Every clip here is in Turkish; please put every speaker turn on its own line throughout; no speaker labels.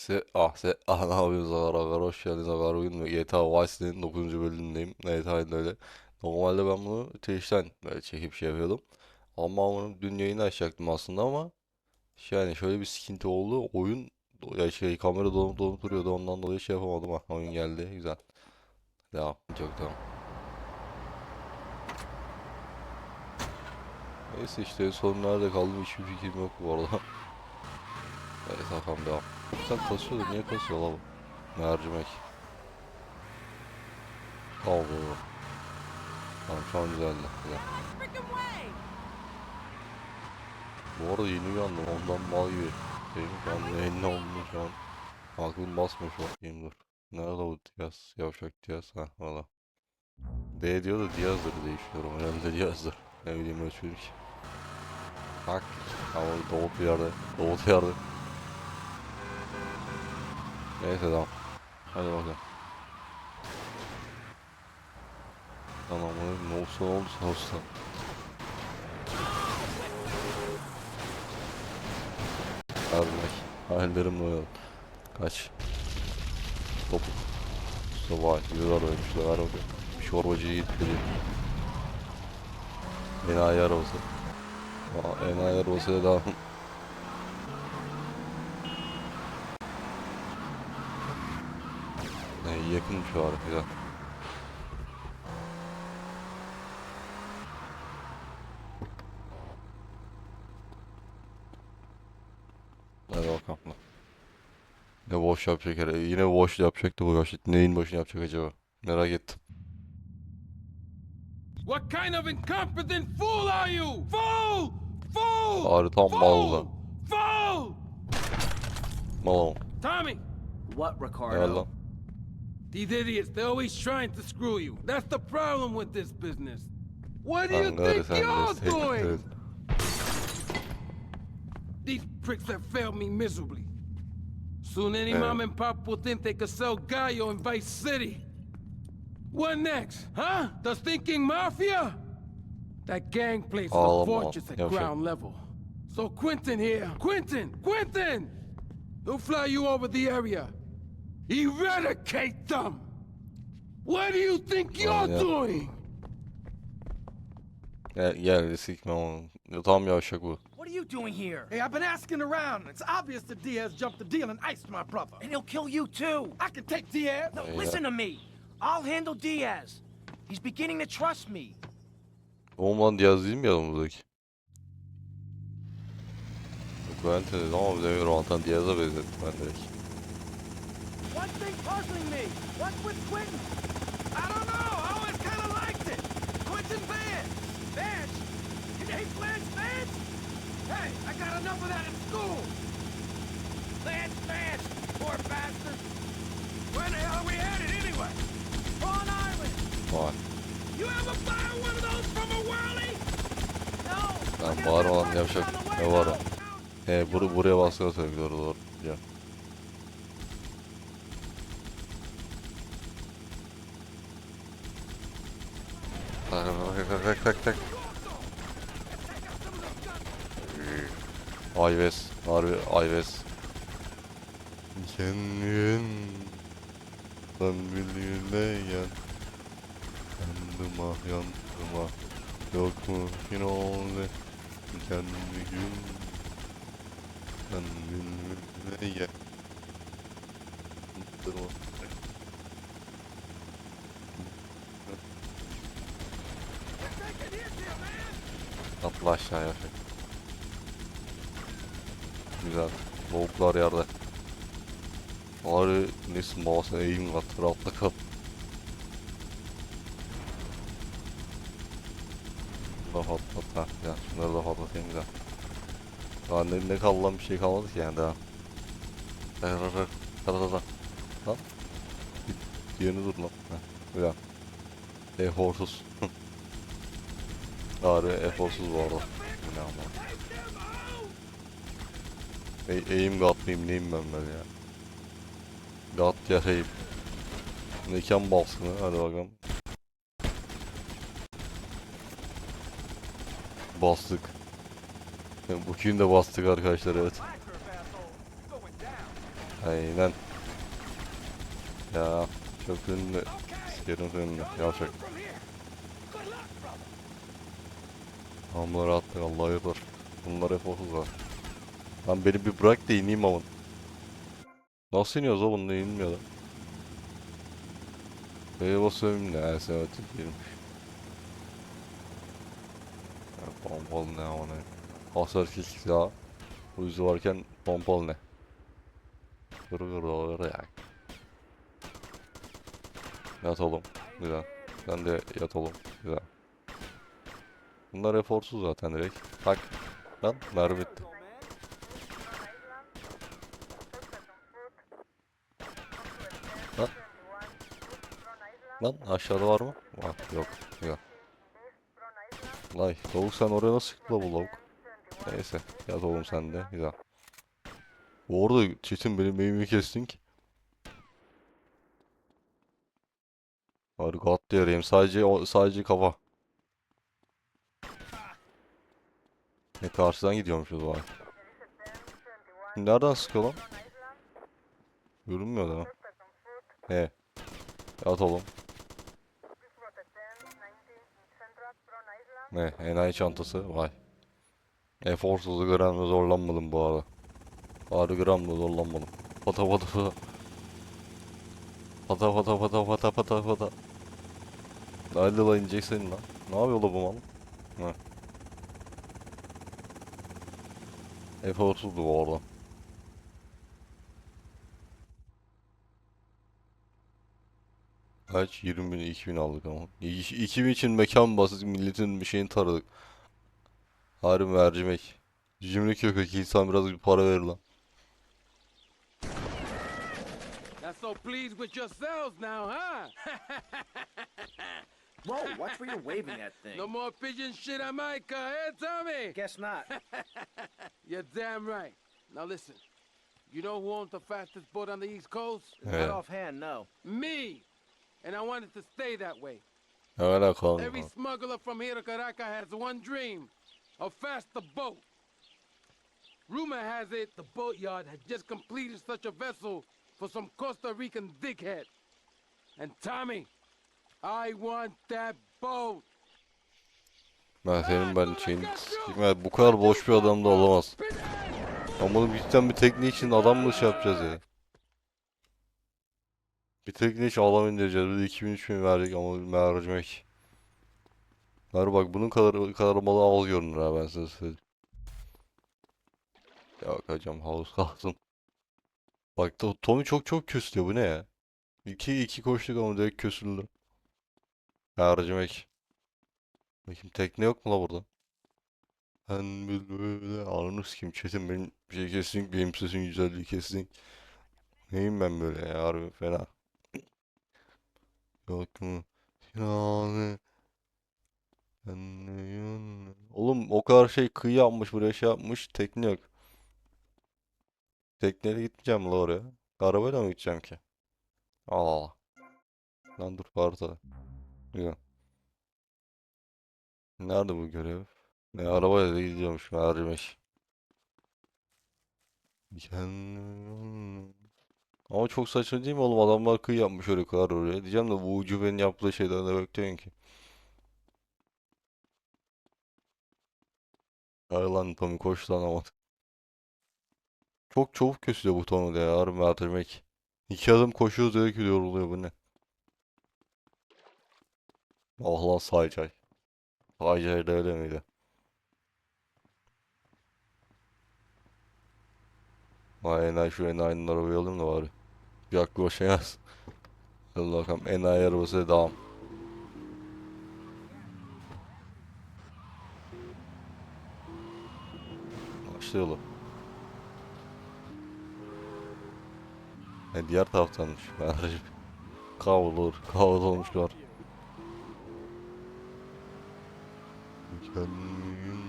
Se ah se ah ne yapıyorsunuz arkadaşlar hoş geldiniz arkadaşlar bugün. GTA Vice City'nin 9. bölümündeyim. Evet aynen öyle. Normalde ben bunu Twitch'ten böyle çekip şey yapıyordum. Ama bunu dün yayını açacaktım aslında ama şey yani şöyle bir sıkıntı oldu. Oyun ya şey kamera donup donup duruyordu. Ondan dolayı şey yapamadım. Ha oyun geldi. Güzel. Devam. Çok devam neyse işte son nerede kaldım hiçbir fikrim yok bu arada. Evet bakalım devam sen kasıyordu niye kasıyor la bu? Mercimek. Allah Allah Tamam şu an güzeldi. Güzel. Bu arada yeni uyandım ondan mal gibi. Şeyim şu an ne olduğunu şu an Aklım basmıyor şu an. Diyeyim dur. Nerede bu Diaz? Yavşak Diaz. Ha valla. D diyor da Diaz'dır diye düşünüyorum. Herhalde Diaz'dır. Ne bileyim ölçüyorum ki. Bak ama doğu bir yerde Doğu bir yerde Neyse tamam Hadi bakalım Tamam ne olsa olursa olsun Vermek. Hayallerimle oynayalım. Kaç. Topuk. Sabah yürü araymışlar. Ver bakayım. Çorbacıyı gitti. Enayi arabası. Enayi arabasıyla devam. Ne yakın şu an güzel. Hadi bakalım. lan. Ne boş yapacak herhalde. Yine boş yapacaktı bu boş. Neyin boşunu yapacak acaba? Merak ettim.
What kind of incompetent fool are you? Fool! Fool!
Ağrı tam mal lan.
Fool!
Mal.
Tommy,
What,
Ne
Ricardo?
These idiots, they're always trying to screw you. That's the problem with this business. What do you think you're doing? These pricks have failed me miserably. Soon any
Yeah.
mom and pop will think they could sell Gallo in Vice City. What next, huh? The Thinking Mafia? That gang plays the fortress at
yavşak.
ground level. So Quentin here, Quentin, Quentin! He'll fly you over the area. Eradicate them! What do you think you're
yeah.
doing?
Gel, gel sikme onu. Ya, Tam yavşak bu.
What are you doing here?
Hey, I've been asking around. It's obvious that Diaz jumped the deal and iced my brother.
And he'll kill you too.
I can take Diaz.
No, listen to me. I'll handle Diaz. He's beginning to trust me.
Oğlum Diaz değil mi yanımızdaki? Yok ben de dedim ama bir de Diaz'a benzettim ben direkt.
One thing puzzling me. What's with Quentin? I don't know. I always kind of liked it. Quentin Vance. Vance? You hate Lance Vance? Hey, I got enough of that in school. Lance Vance, poor bastard. Where the hell are we headed anyway? Prawn Island.
Vay.
You ever buy one of those from a whirly? No.
Lan
I got
bağırma
that
lan, yavşak.
on the way
Ne var
though.
He bur buraya baskına söyle doğru doğru. Ya. Tak tak tak tak. Ayves. Harbi Ayves. Kendin. Sen bildiğine gel. Yandım ah yandım ah. Yok mu yine oldu. Kendi gün. Sen bildiğine gel. Durma. Atla aşağıya. Güzel. Lavuklar yerde. Bari nesin babasına eğim kat. Rahatla kal. Bunları patlat ha. Ya şunları da patlatayım güzel. Daha ne, ne kaldı lan bir şey kalmadı ki yani daha. Rır rır rır. Hadi hadi hadi. Lan. Diğerini dur lan. Heh, güzel. Eforsuz. Harbi eforsuz bu arada. Ne ama. E eğim mıyım neyim ben ben ya. Gat yarayım. Mekan baskını hadi bakalım. Bastık. Yani bugün de bastık arkadaşlar evet. Aynen. Ya çok ünlü. Sikerim ünlü. Yavşak.
From here. Good luck, brother.
Hamları attık Allah yapar. Bunlar hep okul var. Lan beni bir bırak da ineyim ama. Nasıl iniyoruz o bununla inmiyor lan. B'ye basıyorum ne? Ha sematik girmiş. Ya pompalı ne ama ne? Hasar kesik silah. Uyuzu varken pompalı ne? Kır kır da ya. Yat oğlum. Güzel. Sen de yat oğlum. Güzel. Bunlar eforsuz zaten direkt. Tak. Lan mermi bitti. Lan. Lan aşağıda var mı? Var. Yok. Yok. Lay. Lavuk sen oraya nasıl çıktı bu lavuk? Neyse. Yat oğlum sen de. Güzel. Bu arada çetin benim meyimi kestin ki. Harika at diyarayım. Sadece sadece kafa. Ne karşıdan gidiyormuşuz var. Nereden sıkıyor lan? Görünmüyor da. He. At oğlum. Ne? Enayi çantası. Vay. Efor Eforsuzlu gramda zorlanmadım bu arada. Ağrı gramda zorlanmadım. Pata pata pata. Pata pata pata pata pata pata. Nerede lan inecek senin lan? Ne yapıyor bu mal? Heh. F30'du bu arada. Kaç? 20 bin, 2000 aldık ama. 2000 için mekan basit milletin bir şeyini taradık. Harbi mercimek. Cimri köpek insan biraz bir para verir lan.
so pleased with yourselves now, huh?
Whoa, watch where you're waving that thing.
no more pigeon shit on my car, eh, Tommy?
Guess not.
You're damn right. Now listen, you know who owns the fastest boat on the East Coast?
Not offhand, no.
Me. And I want it to stay that way.
Ne alaka
Every
lan?
smuggler from here to Caracas has one dream a faster boat. Rumor has it the boatyard has just completed such a vessel for some Costa Rican dickhead. And Tommy, I want that boat.
Senin ben şeyin... Ya bu kadar boş bir adam da olamaz. Ama cidden bir tekne için adam mı şey yapacağız ya? Bir tekne için adam indireceğiz. Bir de 2000 3000 verdik ama bir mercimek. Ver bak bunun kadar kadar malı az görünür ha ben size söyleyeyim. Ya hocam havuz kalsın. Bak Tommy çok çok kösülüyor bu ne ya? İki iki koştuk ama direkt kösüldü. Mercimek. Bakayım tekne yok mu la burada? Ben böyle ananı sikeyim çetin benim şey kesin benim sesin güzelliği kesin. Neyim ben böyle ya harbi fena. Yok mu? Yani. Oğlum o kadar şey kıyı yapmış buraya şey yapmış tekne yok. Tekneyle gitmeyeceğim la oraya. Arabayla mı gideceğim ki? Allah Allah. Lan dur vardı. Güzel. Nerede bu görev? Ne arabayla da gidiyormuş mercimek. Ama çok saçma değil mi oğlum? Adamlar kıyı yapmış öyle kadar oraya. Diyeceğim de bu ucubenin yaptığı şeyden ne bekliyorsun ki? Ay lan Tommy koş lan ama. Çok çabuk kösüyor bu Tommy de ya. Harbi mercimek. İki adım koşuyor direkt yoruluyor bu ne? Ah lan Saycay. Saycay da öyle miydi? Enayi şu enayinin arabayı alayım da bari. Aklı başa yaz. Bakalım enayi arabası devam. Başlayalım. E diğer taraftanmış. Kavrulur, kavrulmuşlar. Kendin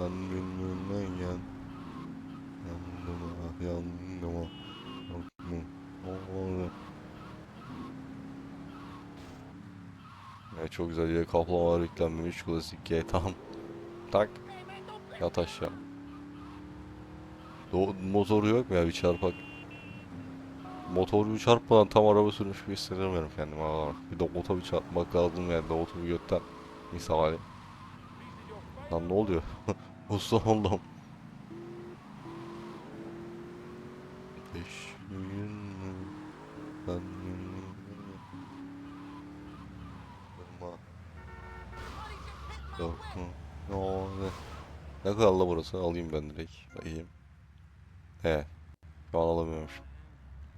ben bilmem yan yandıma yandıma yandıma Evet çok güzel yine kaplamalar yüklenmemiş. Klasik G tam tak. Yat aşağı. Do motoru yok mu ya bir çarpak? Motorcu çarpmadan tam araba sürmüş gibi hissedemiyorum kendimi. Bir de ota bir çarpmak lazım yani. De otu bir götten. Misali. Lan ne oluyor? Usta oldum. Beş gün? Ne? Ne kadar la burası? Alayım ben direkt. Bakayım. He. Şu an alamıyormuş.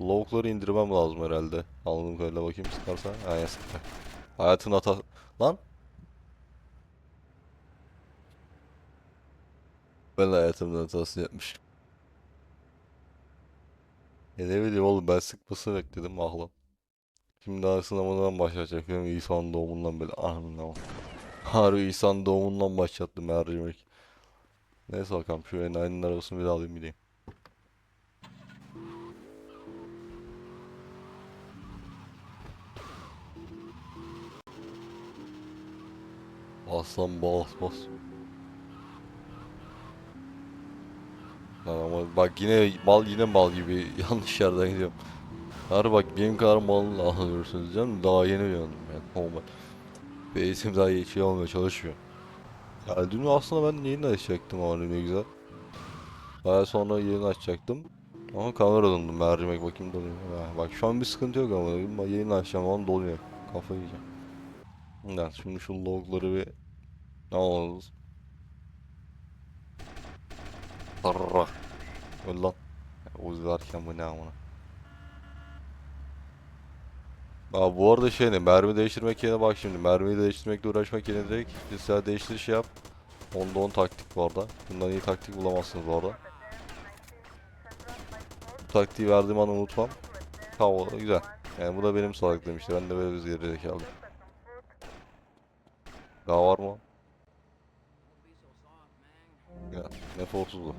Lavukları indirmem lazım herhalde. Anladığım kadarıyla bakayım sıkarsa. Ha ya. Hayatın hata... Lan! Ben hayatımın hatası yapmış. E ne bileyim oğlum ben sıkmasını bekledim ah lan. Şimdi daha sınavından başlayacak. Benim İsa'nın doğumundan beri. Anam. Harbi İsa'nın doğumundan başlattım mercimek. Neyse bakalım şu enayinin arabasını bir alayım gideyim. Aslan bas bas. Lan ama bak yine mal yine mal gibi yanlış yerden gidiyorum. Harbi bak benim kadar mal alıyorsunuz canım daha yeni uyandım yani normal. Ve eğitim daha iyi şey olmaya çalışmıyor. Ya dün aslında ben yayın açacaktım ama ne güzel. Daha sonra yayın açacaktım. Ama kamera döndüm mercimek bakayım doluyor. Bak şu an bir sıkıntı yok ama yayın açacağım ama doluyor. Kafayı yiyeceğim. Ya şimdi şu logları bir ne oluruz? Parra. Öl lan. Uzi verken bu ne amına. Aa, bu arada şey ne mermi değiştirmek yerine bak şimdi mermiyi değiştirmekle uğraşmak yerine direkt cinsel değiştir şey yap. Onda 10 taktik bu arada. Bundan iyi taktik bulamazsınız bu arada. Bu taktiği verdiğim an unutmam. Tamam güzel. Yani bu da benim salaklığım işte. Ben de böyle bir geri zekalı. Daha var mı? Ya, F30'lu.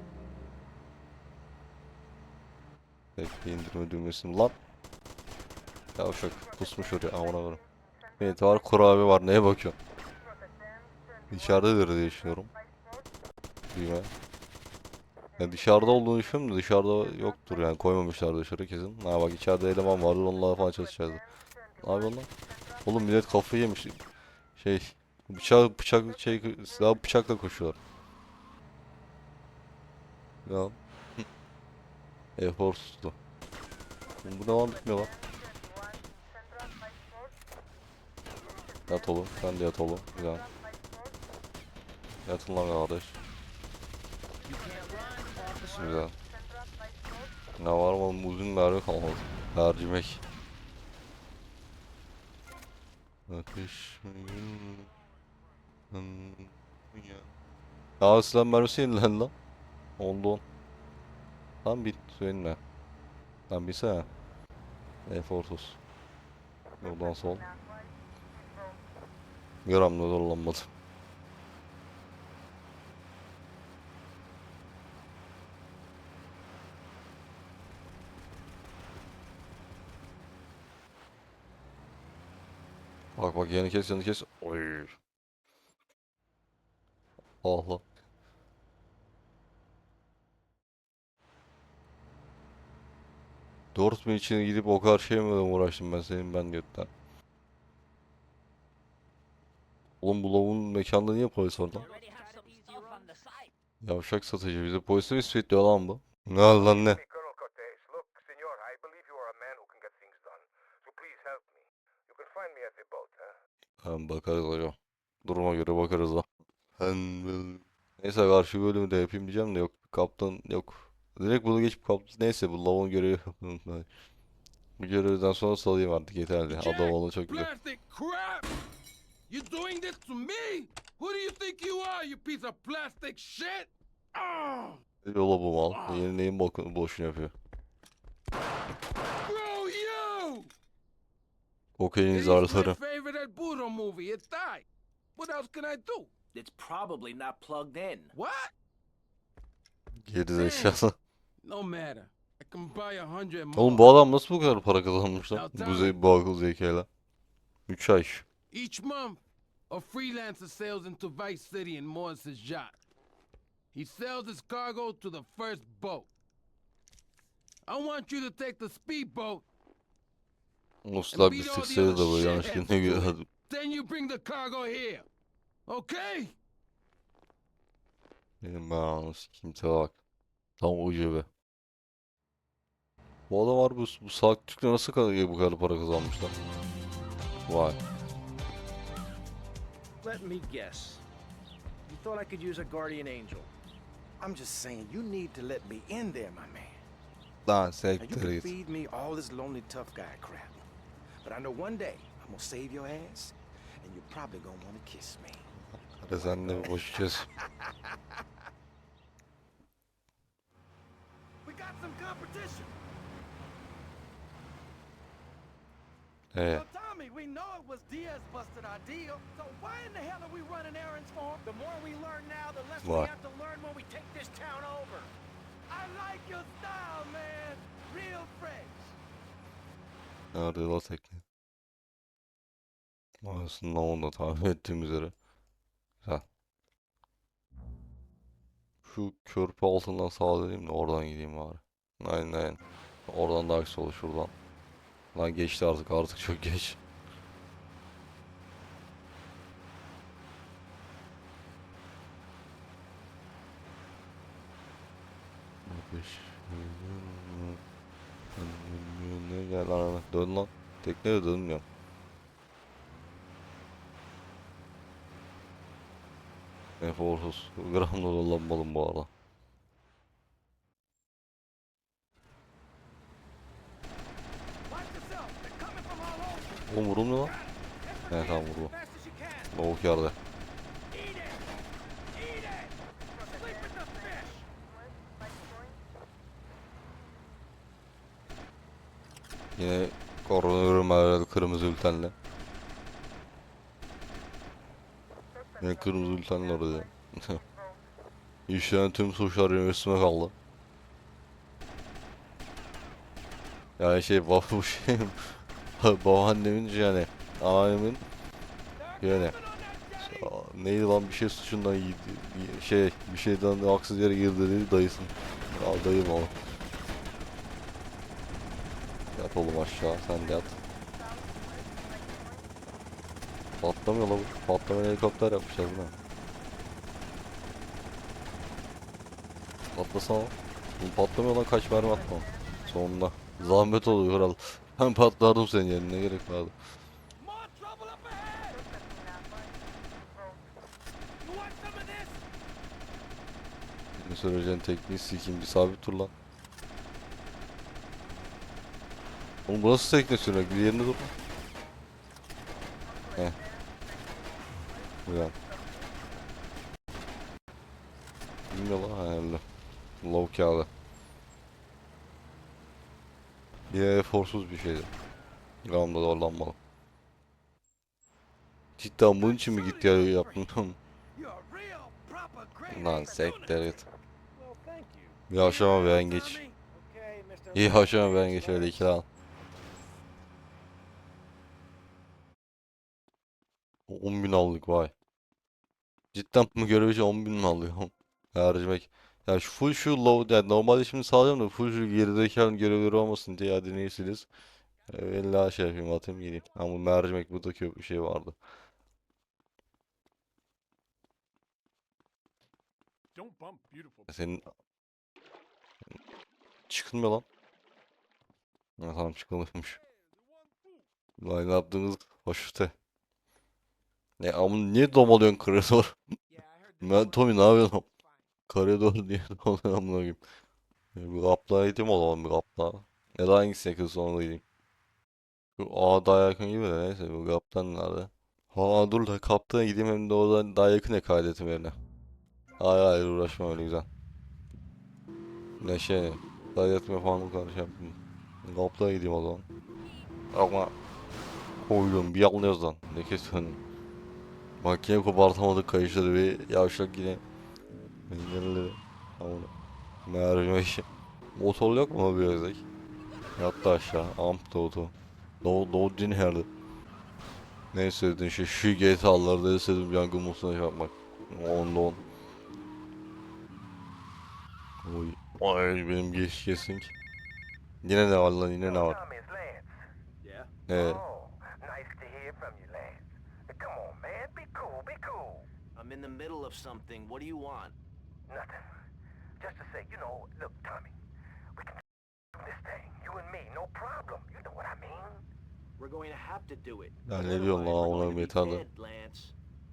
Bekle indirme düğmesini lan. Yavşak kusmuş oraya amına koyayım. Evet var kurabiye var neye bakıyorsun? İçeridedir diye düşünüyorum. Düğme. Ya dışarıda olduğunu düşünüyorum da dışarıda yoktur yani koymamışlar dışarı kesin. Ha bak içeride eleman var onlarla falan çalışacağız. Ne yapıyorsun lan? Oğlum millet kafayı yemiş. Şey bıçak bıçak şey silah bıçakla koşuyorlar. Ya. Eforsuzdu. Bu devam etmiyor lan. Yat oğlum. Sen de yat oğlum. Güzel. Yatın lan kardeş. Güzel. Ne var mı oğlum? Uzun mermi kalmadı. Mercimek. Ateş. Ya silah mermisi yenilen lan. Onda on. Tam bit söyleme. Tam bilsene. Eforsuz. Yoldan sol. Gramda zorlanmadı. Bak bak yeni kes yeni kes. Oy. Allah. Dortmund için gidip o kadar şey mi uğraştım ben senin ben götten. Oğlum bu lavun mekanda niye polis lan? Yavşak satıcı bize polise mi ispitliyor lan bu? Ne lan ne? Hem bakarız hocam. Duruma göre bakarız da. Neyse karşı bölümü de yapayım diyeceğim de yok. Kaptan yok. Direkt bunu geçip kaptan. Neyse bu lavun görevi. Bu görevden sonra salayım artık yeterli. Adam oldu çok güzel.
You doing this to me? Who do you think you are, you piece of plastic shit? Oh,
Yola bu mal. Yeni neyin bokunu boşuna yapıyor.
screw you! My
zarları.
favorite El Burro movie. It died. What else can I do?
It's probably not plugged in.
What?
Geri zekalı.
No matter. I can buy a hundred more.
Oğlum bu adam nasıl bu kadar para kazanmış lan? Bu, ze bu akıl zekayla. 3 ay.
Each month, a freelancer sails into Vice City in Morris's yacht. He sells his cargo to the first boat. I want you to take the speedboat,
Muslar bir sıksaydı da böyle yanlışlıkla ne görüyordum.
then you bring the cargo here. Okay?
Benim ben anasını tipe bak. Tam be. Bu adam var bu, bu salak Türk'le nasıl kadar bu kadar para kazanmışlar? Vay.
Let me guess. You thought I could use a guardian angel.
I'm just saying, you need to let me in there, my man.
Lan sektir
can
git.
feed me all this lonely tough guy crap. But I know one day I'm gonna save your ass, and you're probably gonna wanna kiss me.
Hadi sen de bir
got some competition. Well, Tommy, we know it was Diaz busted our deal. So why in the hell are we running errands for him?
The more we learn now, the less
What?
we have to learn when we take this town over.
I like your style, man. Real fresh.
nerede la tekne? Aslında onu da tahmin ettiğim üzere. Güzel. Şu körpü altından sağa döneyim de oradan gideyim bari. Aynen aynen. Oradan daha güzel olur şuradan. Lan geçti artık artık çok geç. Ne gel lan. Dön lan. Tekne de Eforsuz. Gramda dolanmadım bu arada. Oğlum vurulmuyor lan. Evet tamam vurdu.
as fast as you can.
Lavuk yerde.
Eat it. Eat it. Sleep with the fish.
Yine korunuyorum herhalde kırmızı ültenle. Yine kırmızı ültenle orada. İşleyen tüm suçlar benim üstüme kaldı. Yani şey bab- bu şey babaannemin yani annemin yani neydi lan bir şey suçundan yedi bir şey bir şeyden haksız yere girdi dedi dayısın. Al dayım oğlum. Yat oğlum aşağı sen de yat. Patlamıyor la bu. Patlamayan helikopter yapmışlar buna. Patlasana. Oğlum patlamıyor lan kaç mermi atmam. Sonunda. Zahmet oluyor kral. Ben patlardım senin yerine ne gerek vardı. Senin söyleyeceğin tekniği sikeyim bir sabit dur lan. Oğlum bu nasıl tekne sürmek? Bir yerinde dur lan. Heh. Güzel. Bilmiyor lan herhalde. Low kağıdı. Bir eforsuz bir şeydi. Gramda zorlanmalı. Cidden bunun için mi gitti ya yaptım? Lan sektir git. Bir aşama ben geç. İyi aşama ben geç öyle iki al. 10 bin aldık vay. Cidden bu görev için 10 bin mi alıyorum? Harcamak. Ya şu full şu low yani normalde şimdi sağlıyorum da full şu gerideki görevleri olmasın diye hadi neysiniz? Valla şey yapayım atayım geleyim. Ama bu mercimek buradaki bir şey vardı. Senin çıkılmıyor lan. Ha, tamam çıkılmıyormuş. Lan ne yaptığınız hoş öte. Ne ama niye domalıyorsun koridor? Ben Tommy ne yapıyorsun? Koridor niye domalıyorsun amına koyayım? Bir kaplığa gideyim o zaman bir kaplığa. Ya da hangisine kız sonra gideyim. Şu A daha yakın gibi de neyse bu kaptan nerede? Ha dur da kaptana gideyim hem de oradan daha yakın ya kaydetim yerine. Hayır hayır uğraşma öyle güzel. Ne şey, kaydetme falan bu kadar şey yapayım. Kaplığa gideyim o zaman. Ama koydum bir anlıyoruz lan. Ne kesiyorsun? Makine kopartamadık kayışları bir yavşak yine. Engelleri. Ama mercimek. Motor yok mu bir özek? Yattı aşağı. Amp doğdu. Doğu, doğu din herdi. Ne istedin şey şu GTA'larda istedim yangın musuna şey yapmak. Onda on. Oy. Ay benim geç kesin ki. Yine ne var lan yine ne var? Evet.
I'm in the middle of something. What do you want?
Nothing. Just to say, you know, look, Tommy, we can do this thing. You and me, no problem. You know what I mean?
We're going to have to do it.
Ya ne diyorsun lan
Otherwise, we're
amına
going to be
yeter lan.
dead, Lance.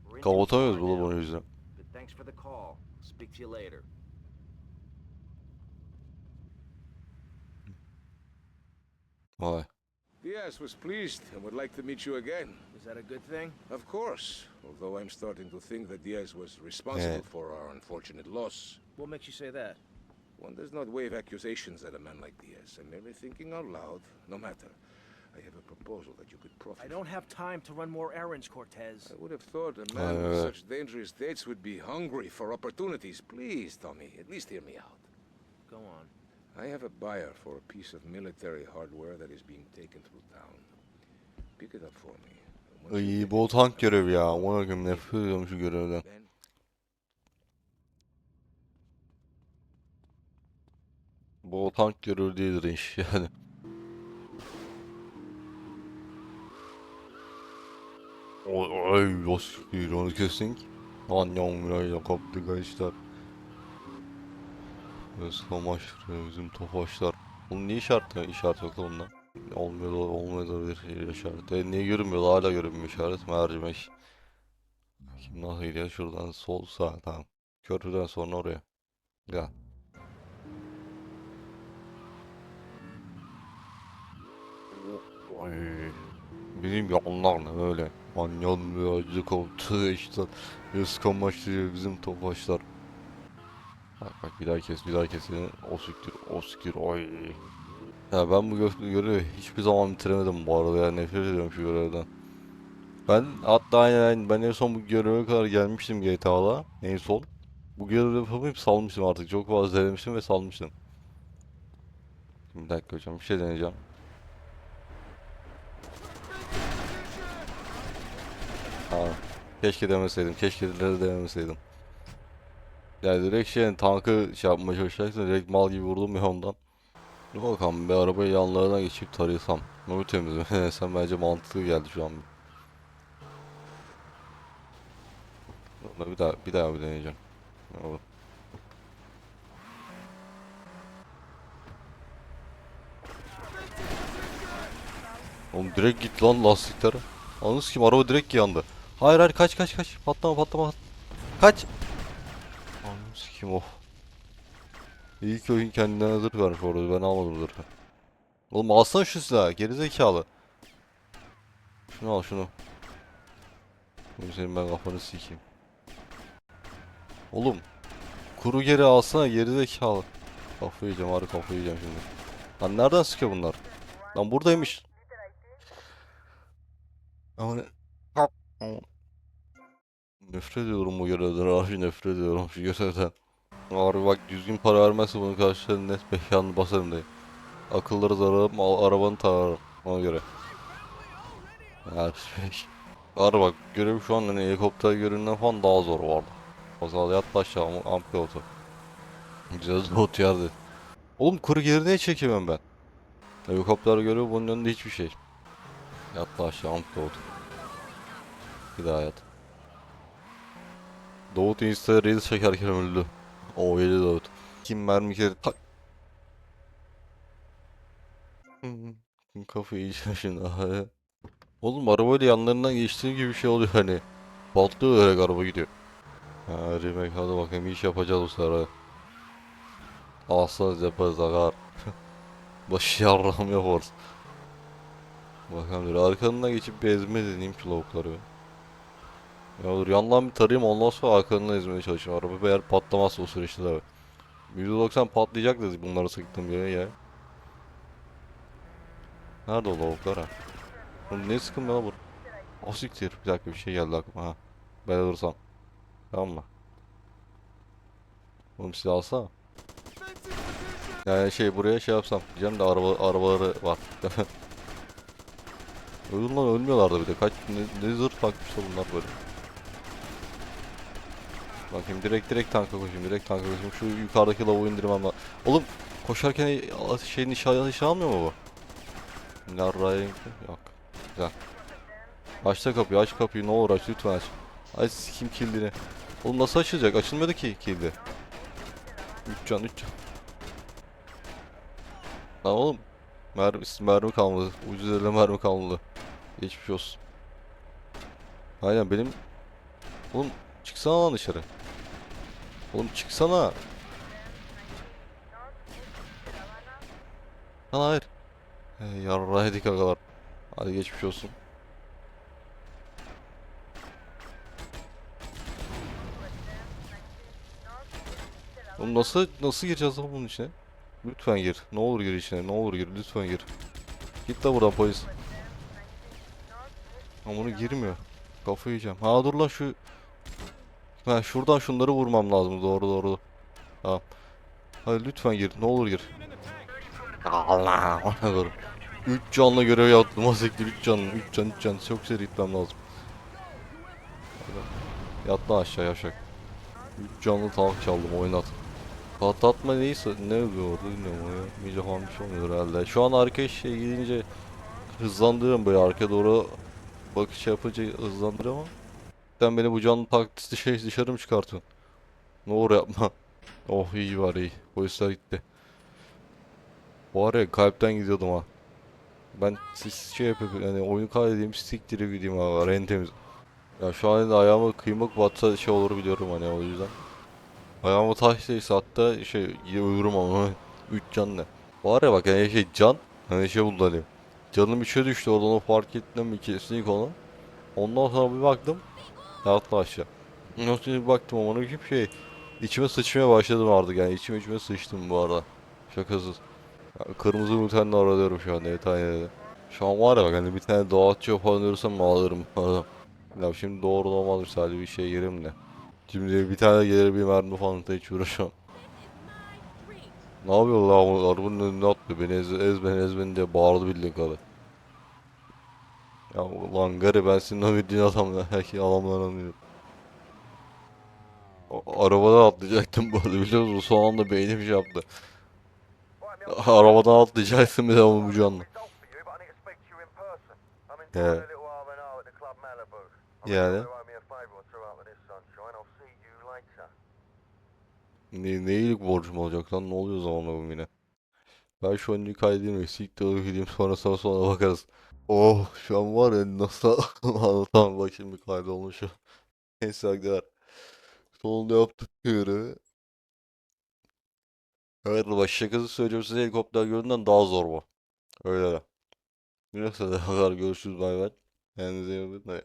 We're in too
Kapatamıyoruz
far
bu
now.
bunun yüzünden.
But thanks for the call. Speak to you later.
Vay.
Diaz was pleased and would like to meet you again.
Is that a good thing?
Of course, although I'm starting to think that Diaz was responsible
Yeah.
for our unfortunate loss.
What makes you say that?
One does not wave accusations at a man like Diaz. I'm merely thinking out loud. No matter. I have a proposal that you could profit
I don't have time to run more errands, Cortez.
I would have thought a man
Uh,
with such dangerous dates would be hungry for opportunities. Please, Tommy, at least hear me out.
Go on.
I have a buyer for a piece of military hardware that is being taken through town. Pick it up for me.
İyi bu tank görevi ya. Amına koyayım nefret ediyorum şu görevden. Bu tank görevi değildir iş yani. Oy yoskir onu kesin. Annem virajla koptu gençler. Özkamaştır bizim tofaşlar. Bunun niye işaret işaret yok lan bunda? Olmuyor olmuyor bir işaret. E, niye görünmüyor? Hala görünmüyor işaret. Mercimek. Kim nasıl gidiyor? Şuradan sol sağ tamam. Köprüden sonra oraya. Gel. Ay, Benim yanlar ne öyle? Manyan birazcık oldu işte. Iskamaştırıyor bizim topaçlar. Bak bak bir daha kes bir daha kes. O siktir o siktir oy. Ya ben bu gö- görevi hiçbir zaman bitiremedim bu arada ya nefret ediyorum şu görevden. Ben hatta aynen ben en son bu göreve kadar gelmiştim GTA'da en son. Bu görevi yapıp salmıştım artık çok fazla denemiştim ve salmıştım. Şimdi bir dakika hocam bir şey deneyeceğim. Ha, keşke demeseydim. Keşke de demeseydim. Yani direkt şey tankı şey yapmaya çalışacaktım. Direkt mal gibi vurdum ya ondan. Dur bakalım bir arabayı yanlarına geçip tarayısam. Bunu temizleme sen bence mantıklı geldi şu an. Bunu bir daha bir daha bir deneyeceğim. Olur. Oğlum direkt git lan lastiklere. Anladınız kim araba direkt yandı. Hayır hayır kaç kaç kaç. Patlama patlama. Kaç. Anladınız kim o. İyi ki oyun kendine hazır vermiş orada ben almadım zırhı. Oğlum alsana şu silahı gerizekalı. Şunu al şunu. Oğlum senin ben kafanı sikeyim. Oğlum. Kuru geri alsana gerizekalı. Kafayı yiyeceğim harbi kafayı yiyeceğim şimdi. Lan nereden sıkıyor bunlar? Lan buradaymış. Ama Nefret ediyorum bu görevden abi nefret ediyorum şu görevden. Abi bak düzgün para vermezse bunun karşılığında net mekanını basarım diye. Akılları zararım arabanı tararım ona göre. Her şey. Abi bak görev şu an hani helikopter görevinden falan daha zor vardı. Zaman yat aşağı ampi oldu. Güzel zot yerdi. Oğlum kuru geri niye çekemem ben? Helikopter görevi bunun önünde hiçbir şey. Yattı aşağı amp Davut. Bir daha yat. Davut Insta Reels çekerken öldü. O yedi Davut. Kim mermi kere tak. Kafayı yiyeceğim şimdi. Oğlum arabayla yanlarından geçtiğim gibi bir şey oluyor hani. Patlıyor öyle araba gidiyor. Ha remake hadi bakayım iş yapacağız bu sefer. Asla yaparız akar. Başı yarram yaparız. Bakalım arkanına geçip bir ezme deneyeyim şu lavukları. Ya dur yandan bir tarayayım ondan sonra arkanına ezmeye çalışayım. Araba eğer patlamazsa o süreçte tabi. %90 patlayacak dedi bunları sıktım yere ya. Nerede o lavuklar ha? Oğlum ne sıkın bana bu? O siktir. Bir dakika bir şey geldi aklıma ha. Ben alırsam. Tamam mı? Oğlum silah alsana. Yani şey buraya şey yapsam diyeceğim de araba arabaları var. Ölüm lan ölmüyorlardı bir de. Kaç ne, ne zırh takmışlar bunlar böyle. Bakayım direkt direkt tanka koşayım. Direkt tanka koşayım. Şu yukarıdaki lavuğu indirmem lazım. Oğlum Koşarken şey nişan nişan almıyor mu bu? Yarraya yok. Güzel. Açta kapıyı aç kapıyı ne olur aç lütfen aç. Aç sikim kilidini. Oğlum nasıl açılacak? Açılmadı ki kilidi. 3 can 3 can. Lan oğlum. Mermi, mermi kalmadı. Ucuz elde mermi kalmadı. Geçmiş olsun. Aynen benim... Oğlum çıksana lan dışarı. Oğlum çıksana. Lan hayır. He, yarraydık agalar. Hadi geçmiş olsun. Oğlum nasıl nasıl gireceğiz lan bunun içine? Lütfen gir. Ne olur gir içine. Ne olur gir. Lütfen gir. Git de buradan polis. Ama bunu girmiyor. Kafayı yiyeceğim. Ha dur lan şu. Ha şuradan şunları vurmam lazım. Doğru doğru. Tamam. Hadi lütfen gir. Ne olur gir. Allah. Ona 3 canlı görev yaptım. Siktir 3 canlı. 3 can 3 can. Çok seri gitmem lazım. Hadi. Yat lan aşağı yavşak. 3 canlı tank çaldım oynat. Patlatma neyse ne oluyor orada bilmiyorum ya. Mice falan bir şey olmuyor herhalde. Şu an arkaya şey gidince hızlandırıyorum böyle arkaya doğru bakış yapınca hızlandırıyorum ama sen beni bu canlı taktiği şey dışarı mı çıkartıyorsun? Ne olur yapma. Oh iyi var iyi. Polisler gitti. Var ya kalpten gidiyordum ha. Ben siz şey yapıp yani oyunu kaydedeyim siktirip gideyim ha rentemiz. Ya şu an ayağıma kıymak batsa şey olur biliyorum hani o yüzden. Ayağıma taş değse hatta şey uyurum ama 3 can ne. Var ya bak hani şey can hani şey buldu hani. Canım içe düştü oradan o fark ettim mi kesinlikle onu. Ondan sonra bir baktım. Yattı aşağı. Nasıl bir baktım ama kim şey. içime sıçmaya başladım artık yani içime içime sıçtım bu arada. Şakasız. Ya, kırmızı bültenle aranıyorum şu an ETA'yı. Şu an var ya bak hani bir tane dağıtçı falan görürsem alırım. ya şimdi doğru bir sadece bir şey yerim de. Şimdi bir tane gelir bir mermi falan da hiç uğraşamam. Ne yapıyor lan bu arabanın önüne attı beni ez, ez beni ez beni diye bağırdı bildiğin kadar. Ya lan gari ben senin o bildiğin adam ya her şeyi adamdan anlıyorum. O- Arabadan atlayacaktım bu arada biliyor musun? Son anda beynim şey yaptı. Arabadan atlayacaktım bir de bu canlı. Yeah. Yani. Ne, ne iyilik borcum olacak lan ne oluyor zamanla bu yine. Ben şu an kaydedeyim siktir alıp gideyim sonra sonra sonra bakarız. Oh şu an var ya nasıl anlatamam bak şimdi kaydolmuş o. Neyse arkadaşlar. Sonunda yaptık görevi. Evet bak şakası söyleyeceğim size helikopter gördüğünden daha zor bu. Öyle de. Neyse de görüşürüz bay bay. Kendinize iyi bakın.